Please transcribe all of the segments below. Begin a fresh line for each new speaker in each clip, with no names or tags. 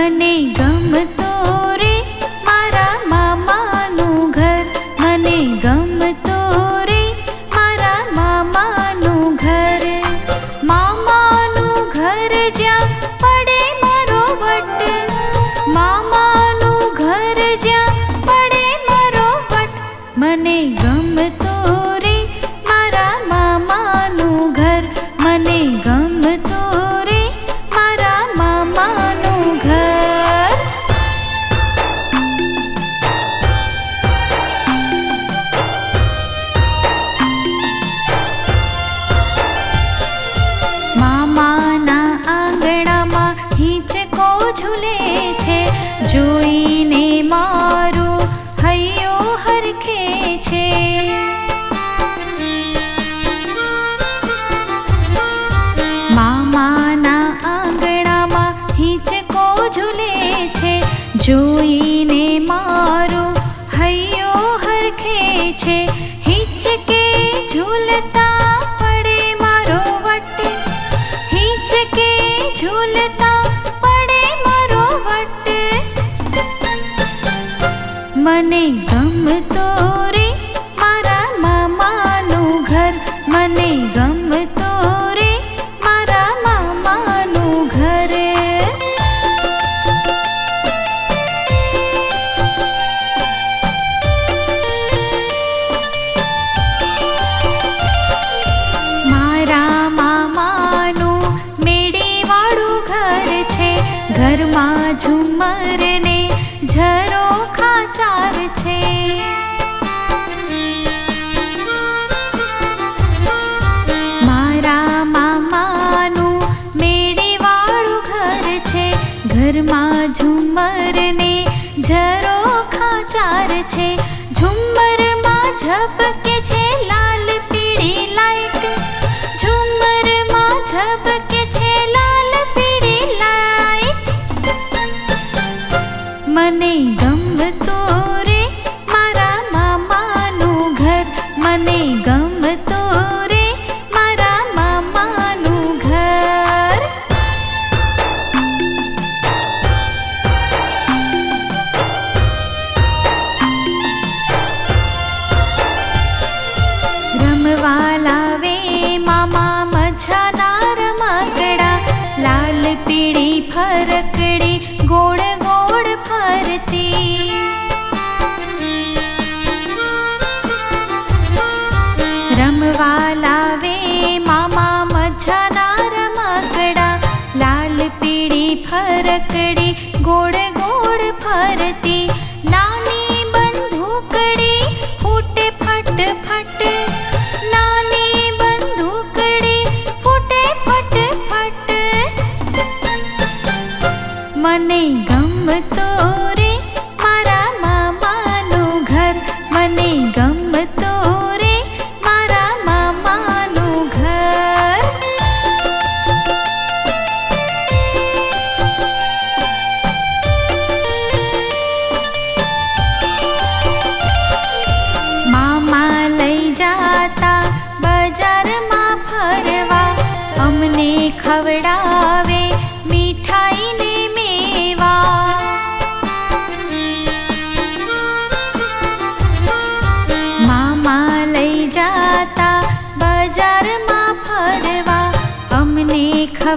મને ગમતો जो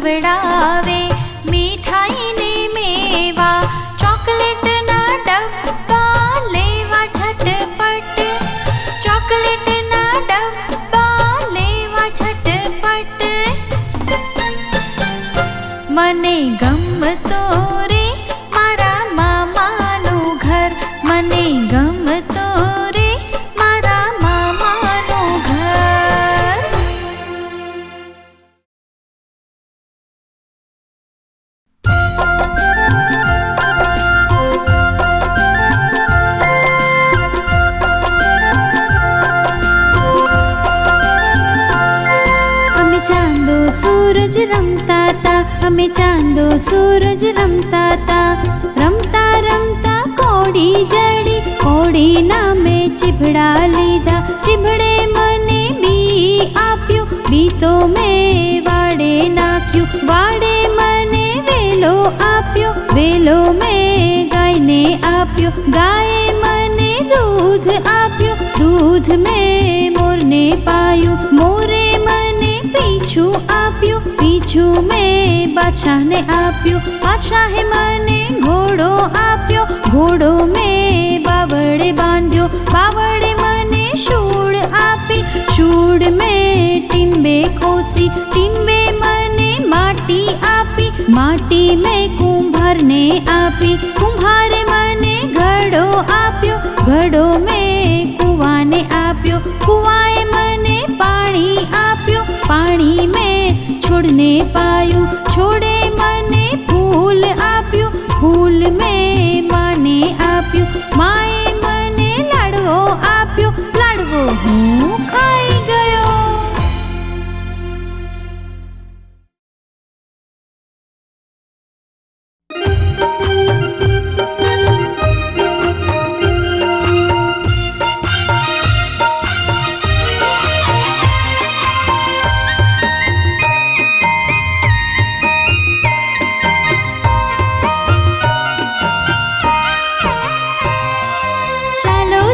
விடாதே. ચીભડા લીધા ચીભડે મને બી આપ્યું. બી તો મેં વાડે નાખ્યું, વાડે મને વેલો આપ્યો. વેલો મેં ગાયને આપ્યો, ગાયે મને દૂધ આપ્યું. દૂધ મેં મોરને પાયું, મોરે મને પીછું આપ્યું. પીછું મેં બાછાને આપ્યું બાછાએ મને ઘોડો આપ્યો. ઘોડો મેં બાવડે બા આપી કુંભારે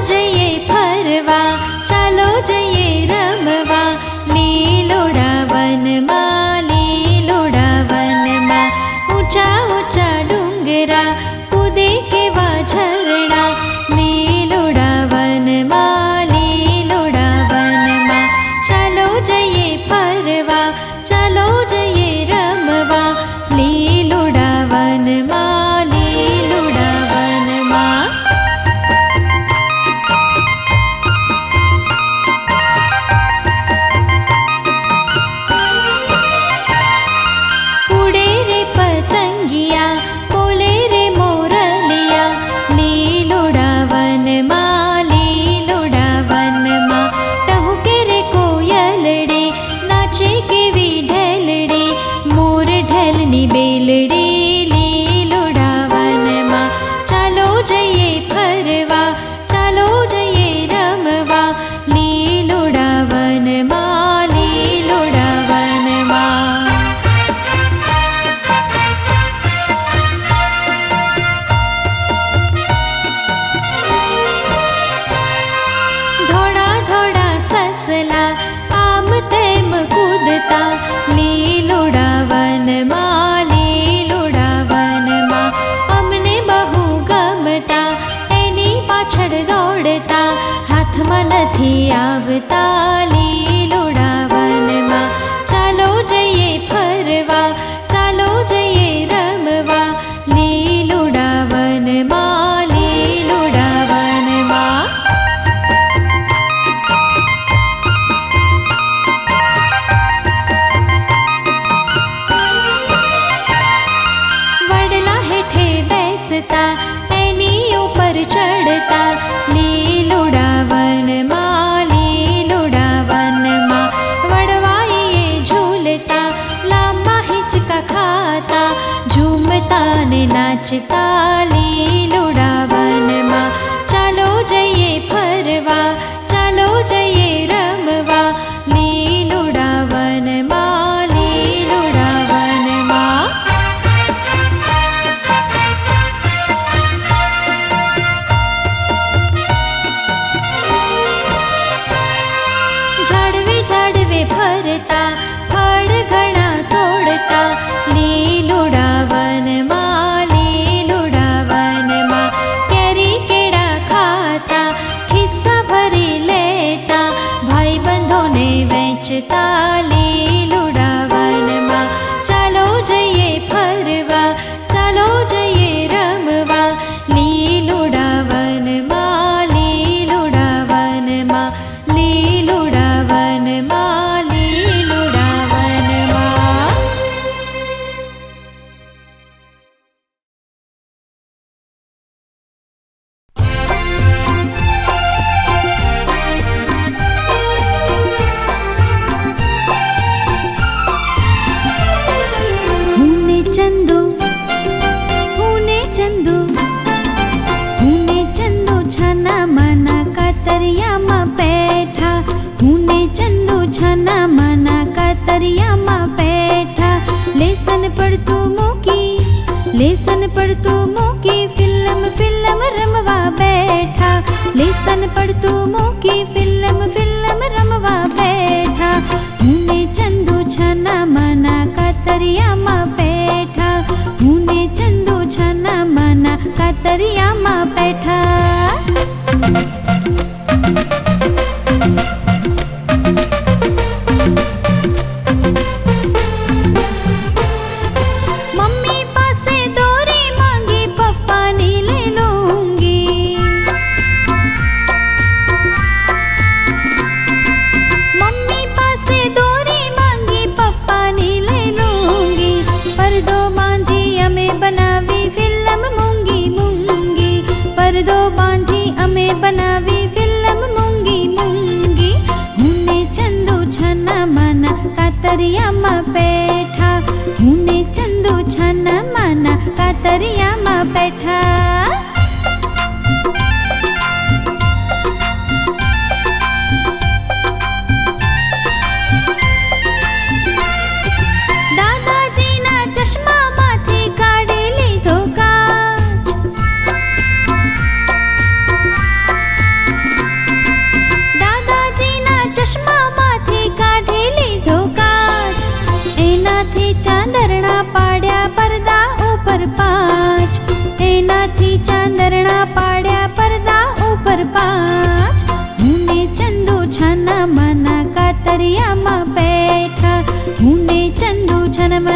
જઈએ ફરવા. ચાલો જઈએ નથી આવતા લીલુડા વનમાં ચાલો જઈએ ફરવા ચાલો જઈએ રમવા લીલુડા વનમાં લીલુડા વનમાં વડલા હેઠે બેસતા એની ઉપર ચડતા रचिता ी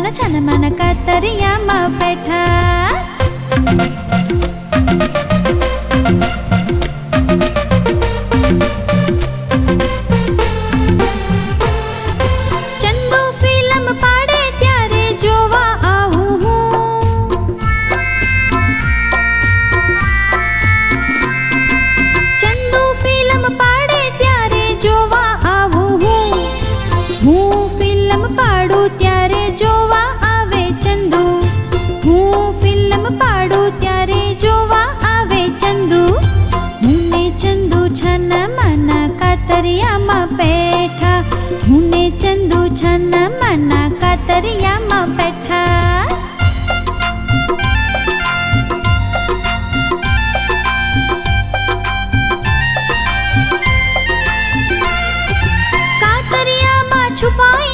મારા છાન માના કાતરિયામાં બેઠા. সুপাই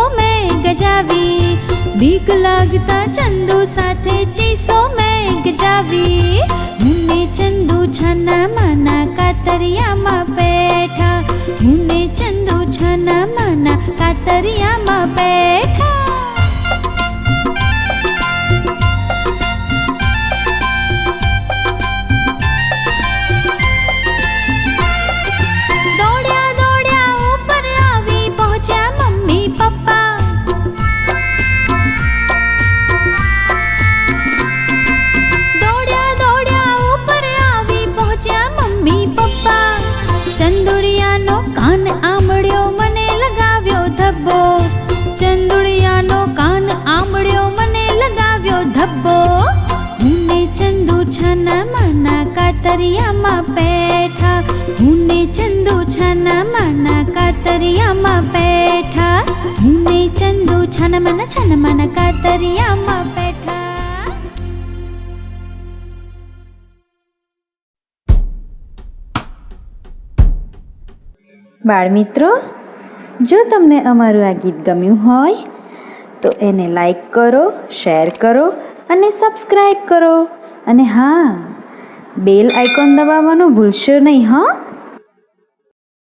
બીક લાગતા ચંદુ સાથે ચીસો મેઘ જાવી મુને ચંદુ છાના માના કાતરિયામાં चन्दु મુને ચંદુ कतर्याने માના કાતરિયામાં माठ છન મન કાતરિયામાં બેઠા.
બાળમિત્રો, જો તમને અમારું આ ગીત ગમ્યું હોય, તો એને લાઈક કરો, શેર કરો અને સબસ્ક્રાઈબ કરો. અને હા, બેલ આઇકોન દબાવવાનું ભૂલશો નહીં, હા.